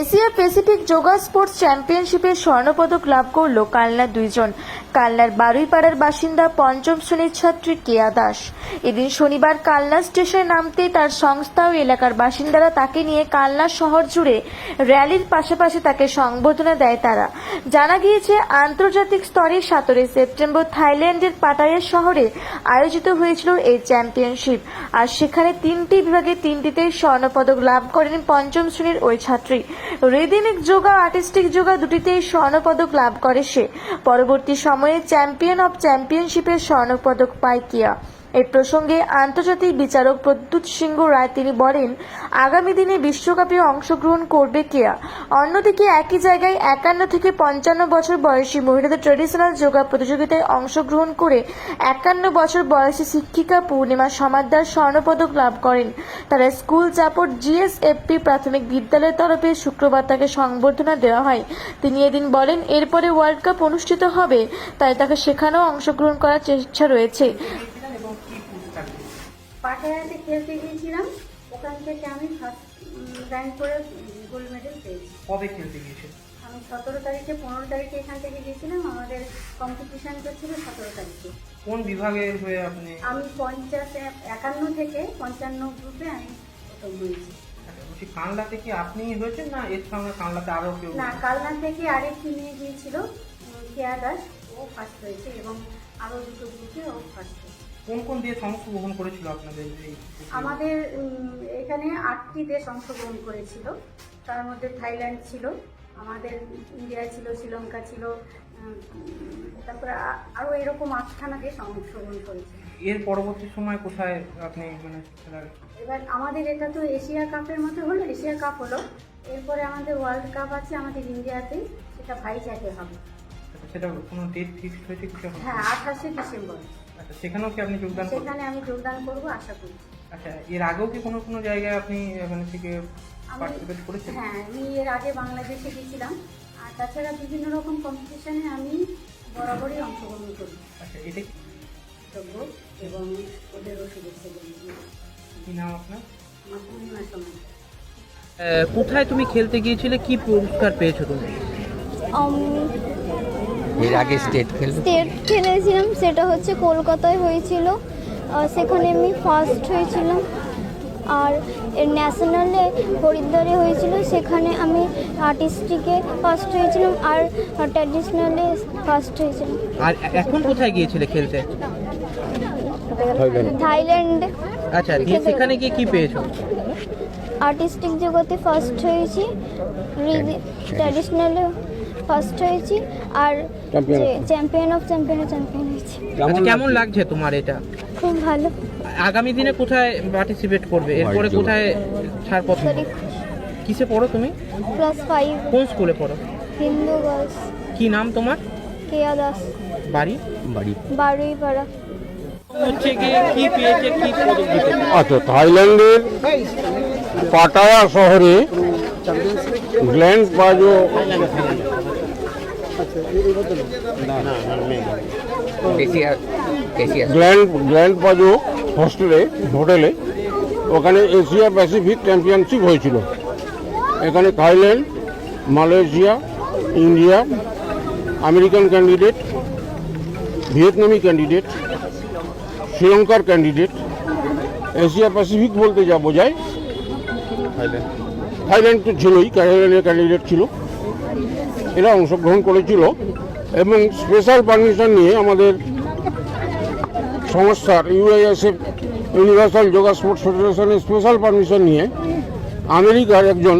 Asia Pacific yoga sports চ্যাম্পিয়নশিপে স্বর্ণপদক লাভ করল কালনার দুইজন। কালনার বারুইপাড়ার বাসিন্দা পঞ্চম শ্রেণির ছাত্রী কেয়া দাস। এদিন শনিবার কালনা স্টেশনে নামতে তার সংস্থা ও এলাকার বাসিন্দারা তাকে নিয়ে কালনা শহর জুড়ে র্যালির পাশাপাশি তাকে সংবর্ধনা দেয় তারা। জানা গিয়েছে, আন্তর্জাতিক স্তরে সতেরোই সেপ্টেম্বর থাইল্যান্ডের পাটায়া শহরে আয়োজিত হয়েছিল এই চ্যাম্পিয়নশিপ। আর সেখানে তিনটি বিভাগে তিনটিতেই স্বর্ণপদক লাভ করেন পঞ্চম শ্রেণির ওই ছাত্রী। রেদিনিক যোগা আর্টিস্টিক যোগা দুটিতেই স্বর্ণপদক লাভ করে সে। পরবর্তী সময়ে চ্যাম্পিয়ন অব চ্যাম্পিয়নশিপের স্বর্ণপদক পায় কিয়া। এই প্রসঙ্গে আন্তর্জাতিক বিচারক প্রদ্যুৎ সিংহ রায় তিনি বলেন, আগামী দিনে বিশ্বকাপে অংশগ্রহণ করবে কেয়া অন্যদিকে একই জায়গায় একান্ন থেকে পঞ্চান্ন বছর বয়সী মহিলাদের ট্রেডিশনাল যোগা প্রতিযোগিতায় অংশগ্রহণ করে একান্ন বছর বয়সী শিক্ষিকা পূর্ণিমা সমাদ্দার স্বর্ণপদক লাভ করেন। তারা স্কুল চাপড় জিএসএফপি প্রাথমিক বিদ্যালয়ের তরফে শুক্রবার তাকে সংবর্ধনা দেওয়া হয়। তিনি এদিন বলেন, এরপরে ওয়ার্ল্ড কাপ অনুষ্ঠিত হবে, তাই তাকে সেখানেও অংশগ্রহণ করার ইচ্ছা রয়েছে। পাটায়াতে খেলতে গিয়েছিলাম ওখান থেকে আমি ফার্স্ট র্যাঙ্ক করে গোল্ড মেডেল পেয়েছি। কবে খেলতে গিয়েছিল আমি সতেরো তারিখে পনেরো তারিখে এখান থেকে গিয়েছিলাম আমাদের কম্পিটিশানটা ছিল সতেরো তারিখে। কোন বিভাগে হয়ে আপনি? আমি পঞ্চাশ একান্ন থেকে পঞ্চান্ন গ্রুপে আমি প্রথম হয়েছি। আচ্ছা, বলছি কানলাতে কি আপনি হয়েছেন না এর সঙ্গে কানলাতে আরও কেউ না কালনা থেকে আরেকটি মেয়ে গিয়েছিল কেয়া দাস ও ফার্স্ট হয়েছে এবং আরও দুটো গ্রুপে ও ফার্স্ট হয়েছে। কোন কোন দিয়ে অংশগ্রহণ করেছিল আপনাদের আমাদের এখানে আটটি দেশ অংশগ্রহণ করেছিল। তার মধ্যে থাইল্যান্ড ছিল আমাদের ইন্ডিয়া ছিল শ্রীলঙ্কা ছিল তারপরে আ- আরও এরকম আটখানা দেশ অংশগ্রহণ করেছিল এর পরবর্তী সময় কোথায় আপনি মানে এবার আমাদের এটা তো এশিয়া কাপের মতো হলো এশিয়া কাপ হলো। এরপরে আমাদের ওয়ার্ল্ড কাপ আছে আমাদের ইন্ডিয়াতে সেটা ভাইজ্যাগে হবে। সেটা কোনো ডেট ফিক্সড হয়েছে কিছু এখন? হ্যাঁ আঠাশে ডিসেম্বর। আচ্ছা সেখানেও কি আপনি যোগদান করবেন? সেখানে আমি যোগদান করব আশা করি। আচ্ছা এর আগেও কি কোনো কোনো জায়গায় আপনি মানে থেকে পার্টিসিপেট করেছেন? হ্যাঁ আমি এর আগে বাংলাদেশে গেছিলাম। আর তাছাড়া বিভিন্ন রকম কম্পিটিশনে আমি বরাবরই অংশগ্রহণ করি। আচ্ছা এটা কি- এবং ওদেরও শুভেচ্ছা জানিয়ে কি নাম আপনার? আমার পূর্ণিমা সময় কোথায় তুমি খেলতে গিয়েছিলে? কি পুরস্কার পেয়েছ তুমি? এর আগে স্টেট খেলতে স্টেট খেলেছিলাম সেটা হচ্ছে কলকাতায় হয়েছিল। সেখানে আমি ফার্স্ট হয়েছিলাম। আর ন্যাশনালে হরিদ্বারে হয়েছিল সেখানে আমি আর্টিস্টিকে ফার্স্ট হয়েছিলাম আর ট্র্যাডিশনালে ফার্স্ট হয়েছিলাম। আর এখন কোথায় গিয়েছিলে খেলতে? থাইল্যান্ডে। আচ্ছা দিয়ে সেখানে গিয়ে কি পেয়েছ? আর্টিস্টিক জগতে ফার্স্ট হয়েছি ট্র্যাডিশনালে ফার্স্ট হয়েছি আর চ্যাম্পিয়ন অফ চ্যাম্পিয়ন চ্যাম্পিয়ন হয়েছি। আচ্ছা, কেমন লাগছে তোমার এটা? খুব ভালো। আগামী দিনে কোথায় পার্টিসিপেট করবে? এরপরে কোথায় ছাড়পত্র কিসে পড়ো তুমি? ক্লাস ফাইভ কোন স্কুলে পড়ো? হিন্দু গার্লস কি নাম তোমার? কেয়া দাস। বাড়ি? বাড়ি। বারুইপাড়া। হচ্ছে কি কি পেয়েছে কি পদক দিতে আচ্ছা থাইল্যান্ডের পাটায়া শহরে গ্ল্যান্ড বাজো গ্ল্যান্ড গ্ল্যান্ড বাজো হোস্টেলে, হোটেলে, ওখানে এশিয়া প্যাসিফিক চ্যাম্পিয়নশিপ হয়েছিল। এখানে Thailand, Malaysia, India, American candidate, Vietnamese candidate, শ্রীলঙ্কার ক্যান্ডিডেট। এশিয়া প্যাসিফিক বলতে যা বোঝায় থাইল্যান্ড। তো ছিলই থাইল্যান্ডের ক্যান্ডিডেট ছিল। এরা অংশগ্রহণ করেছিল। এবং স্পেশাল পারমিশন নিয়ে আমাদের সংস্থার ইউআইএসএফ ইউনিভার্সাল যোগা স্পোর্টস ফেডারেশনের স্পেশাল পারমিশন নিয়ে আমেরিকার একজন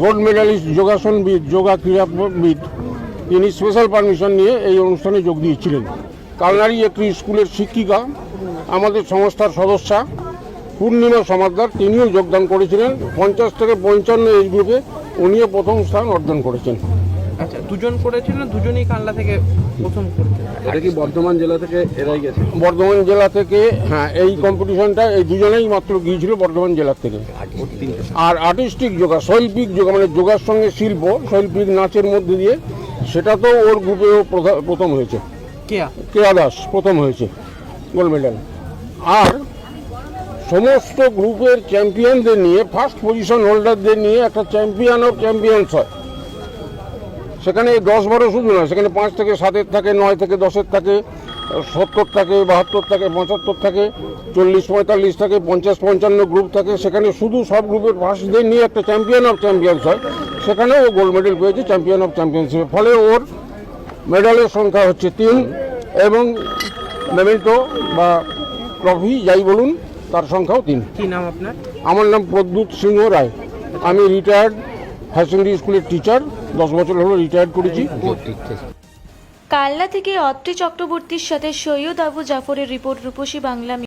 গোল্ড মেডালিস্ট যোগাসনবিদ যোগা ক্রীড়াবিদ, তিনি স্পেশাল পারমিশন নিয়ে এই অনুষ্ঠানে যোগ দিয়েছিলেন। কালনারি একটি স্কুলের শিক্ষিকা, আমাদের সংস্থার সদস্যা পূর্ণিমা সমাদ্দার তিনিও যোগদান করেছিলেন। পঞ্চাশ থেকে পঞ্চান্ন এজ গ্রুপে উনিও প্রথম স্থান অর্জন করেছেন। আচ্ছা দুজন করেছিল না? দুজনেই কানলা থেকে প্রথম করেছে এটা কি বর্ধমান জেলা থেকে এরাই গেছে? বর্ধমান জেলা থেকে হ্যাঁ এই কম্পিটিশনটা এই দুজনেই মাত্র গিয়েছিল বর্ধমান জেলার থেকে। আর আর্টিস্টিক যোগা শৈল্পিক যোগা মানে যোগার সঙ্গে শিল্প শৈল্পিক নাচের মধ্যে দিয়ে সেটা তো ওর গ্রুপেও প্রথা- প্রথম হয়েছে। কেয়া? কেয়া দাস প্রথম হয়েছে গোল্ড মেডেল। আর সমস্ত গ্রুপের চ্যাম্পিয়নদের নিয়ে ফার্স্ট পজিশন হোল্ডারদের নিয়ে একটা চ্যাম্পিয়ন অফ চ্যাম্পিয়ন্স হয়। সেখানে দশ বারো শুধু নয়, সেখানে পাঁচ থেকে সাতের থাকে, নয় থেকে দশের থাকে, সত্তর থাকে, বাহাত্তর থাকে, পঁচাত্তর থাকে, চল্লিশ পঁয়তাল্লিশ থাকে, পঞ্চাশ পঞ্চান্ন গ্রুপ থাকে, সেখানে শুধু সব গ্রুপের ফার্স্টদের নিয়ে একটা চ্যাম্পিয়ন অফ চ্যাম্পিয়ন্স হয়। সেখানেও ও গোল্ড মেডেল পেয়েছে চ্যাম্পিয়ন অফ চ্যাম্পিয়নশিপে ফলে ওর মেডালের সংখ্যা হচ্ছে তিন এবং মেমেন্টো বা ট্রফি যাই বলুন তার সংখ্যাও তিন। কি নাম আপনার? আমার নাম প্রদ্যুৎ সিংহ রায়। আমি রিটায়ার্ড হায়ার সেকেন্ডারি স্কুলের টিচার দশ বছর হলো রিটায়ার্ড করেছি। কাল্লা থেকে অত্রি চক্রবর্তীর সাথে সৈয়দ আবু জাফরের রিপোর্ট রূপসী বাংলা